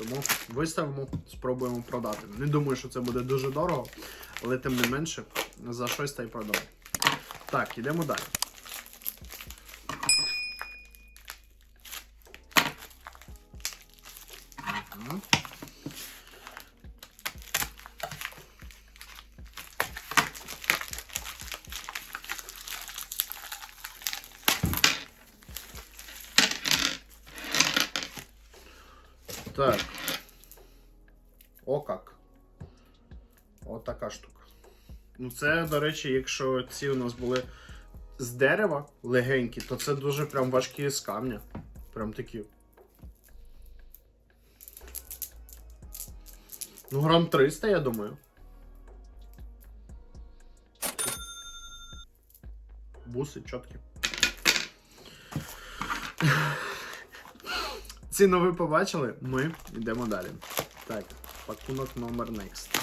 Тому виставимо, спробуємо продати. Не думаю, що це буде дуже дорого, але тим не менше за щось та й продам. Так, йдемо далі. Мгм. Так. О как. О така штука. Ну, це, до речі, якщо ці у нас були з дерева легенькі, то це дуже прям важкі з камня. Прям такі. Ну, грам 300, я думаю. Буси чіткі. Ціну ви побачили, ми йдемо далі. Так, пакунок номер next.